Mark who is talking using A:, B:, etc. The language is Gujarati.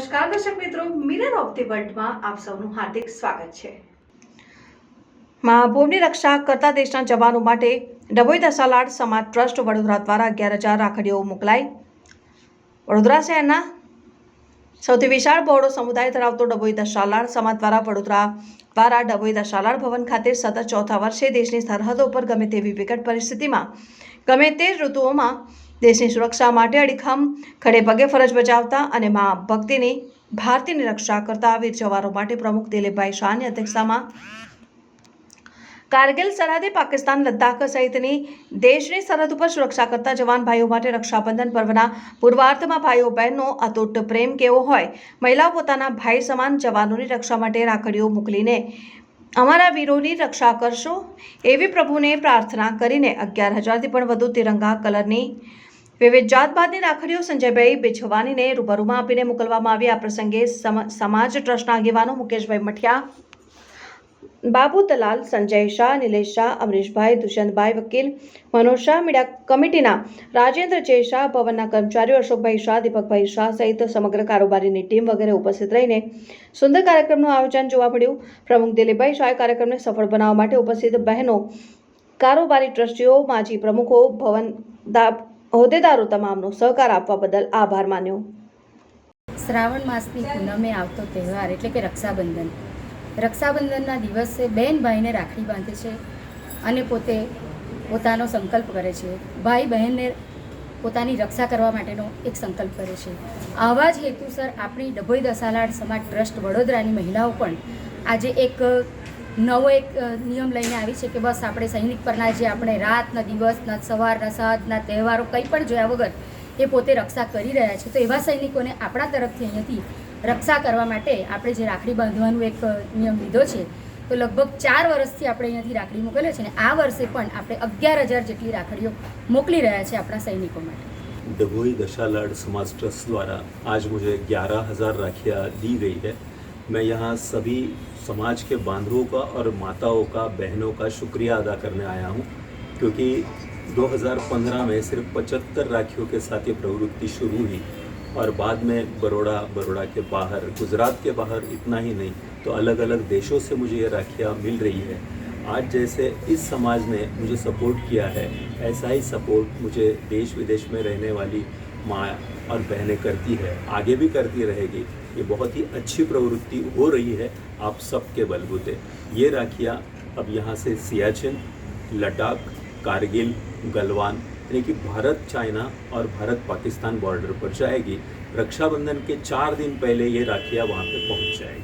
A: નમસ્કાર દર્શક મિત્રો મિરર ઓફ ધી વર્લ્ડમાં આપ સૌનું હાર્દિક સ્વાગત છે. મહાભૂમની રક્ષા કરતા દેશના જવાનો માટે ડભોઈ દસાલાડ સમાજ ટ્રસ્ટ વડોદરા દ્વારા અગિયાર હજાર રાખડીઓ મોકલાઈ. વડોદરા શહેરના સૌથી વિશાળ બહોળો સમુદાય ધરાવતો ડભોઈ દશાલાડ સમાજ દ્વારા વડોદરા દ્વારા ડભોઈ દશાલાડ ભવન ખાતે સતત ચોથા વર્ષે દેશની સરહદો પર ગમે તેવી વિકટ પરિસ્થિતિમાં ગમે તે ઋતુઓમાં દેશની સુરક્ષા માટે અડીખમ, ખડે પગે ફરજ બજાવતા અને મા ભક્તિની ભારતીની રક્ષા કરતા વીર જવાનો માટે પ્રમુખ દિલીપભાઈ શાહની અધ્યક્ષતામાં કારગિલ સરહદે પાકિસ્તાન લદ્દાખ સહિતની દેશની સરહદ ઉપર સુરક્ષા કરતા જવાન ભાઈઓ માટે રક્ષાબંધન પર્વના પૂર્વાર્ધમાં ભાઈઓ બહેનનો અતૂટ પ્રેમ કેવો હોય? મહિલાઓ પોતાના ભાઈ સમાન જવાનોની રક્ષા માટે રાખડીઓ મોકલીને અમારા વીરોની રક્ષા કરશો? એવી પ્રભુને પ્રાર્થના કરીને અગિયાર હજારથી પણ વધુ તિરંગા કલરની વિવિધ જાતભાતની રાખડીઓ સંજયભાઈ બિછવાનીને રૂબરૂમાં આપીને મોકલવામાં આવી આ પ્રસંગે સમ- સમાજ ટ્રસ્ટના આગેવાનો મુકેશભાઈ મઠિયા, બાબુ દલાલ, સંજય શાહ, નિલેશ શાહ, અમરીશભાઈ, દુષ્યંતભાઈ વકીલ, મનોજ શાહ, મીડિયા કમિટીના રાજેન્દ્ર જય શાહ, ભવનના કર્મચારીઓ અશોકભાઈ શાહ, દીપકભાઈ શાહ સહિત સમગ્ર કારોબારીની ટીમ વગેરે ઉપસ્થિત રહીને સુંદર કાર્યક્રમનું આયોજન જોવા મળ્યું. પ્રમુખ દિલીપભાઈ શાહે કાર્યક્રમને સફળ બનાવવા માટે ઉપસ્થિત બહેનો, કારોબારી ટ્રસ્ટીઓ, માજી પ્રમુખો, ભવન હોદ્દેદારો તમામનો સહકાર આપવા બદલ આભાર માન્યો.
B: શ્રાવણ માસની પૂનમે આવતો તહેવાર એટલે કે રક્ષાબંધન. રક્ષાબંધનના દિવસે બેન ભાઈને રાખડી બાંધે છે અને પોતે પોતાનો સંકલ્પ કરે છે. ભાઈ બહેનને પોતાની રક્ષા કરવા માટેનો એક સંકલ્પ કરે છે. આવા જ હેતુસર આપણી ડભોઈ દસાલાડ સમાજ ટ્રસ્ટ વડોદરાની મહિલાઓ પણ આજે એક નવો એક નિયમ લઈને આવી છે કે બસ આપણે સૈનિક પરના જે આપણે રાતના દિવસના, સવારના, સાંજના તહેવારો કંઈ પણ જોયા વગર એ પોતે રક્ષા કરી રહ્યા છે. તો એવા સૈનિકોને આપણા તરફથી અહીંયાથી રક્ષા કરવા માટે આપણે જે રાખડી બાંધવાનું એક નિયમ લીધો છે, તો લગભગ ચાર વર્ષથી આપણે અહીંયાથી રાખડી મોકલીએ છીએ અને આ વર્ષે પણ આપણે અગિયાર હજાર જેટલી રાખડીઓ મોકલી રહ્યા છે આપણા સૈનિકો માટે.
C: ડભોઈ દશાલાડ સમાજ ટ્રસ્ટ દ્વારા આજ મુજબ ગ્યારહ હજાર રાખીયા દી ગઈ છે. मैं यहाँ सभी समाज के बांधवों का और माताओं का, बहनों का शुक्रिया अदा करने आया हूँ, क्योंकि 2015 में सिर्फ़ 75 राखियों के साथ ये प्रवृत्ति शुरू हुई और बाद में बड़ोड़ा बड़ोड़ा के बाहर, गुजरात के बाहर इतना ही नहीं तो अलग अलग देशों से मुझे ये राखियाँ मिल रही है। आज जैसे इस समाज ने मुझे सपोर्ट किया है, ऐसा ही सपोर्ट मुझे देश विदेश में रहने वाली माँ और बहनें करती है, आगे भी करती रहेगी। ये बहुत ही अच्छी प्रवृत्ति हो रही है आप सबके बलबूते। ये राखियाँ अब यहाँ से सियाचिन, लद्दाख, कारगिल, गलवान, यानी कि भारत, चाइना और भारत, पाकिस्तान बॉर्डर पर जाएगी। रक्षाबंधन के चार दिन पहले ये राखियाँ वहाँ पे पहुँच जाएगी।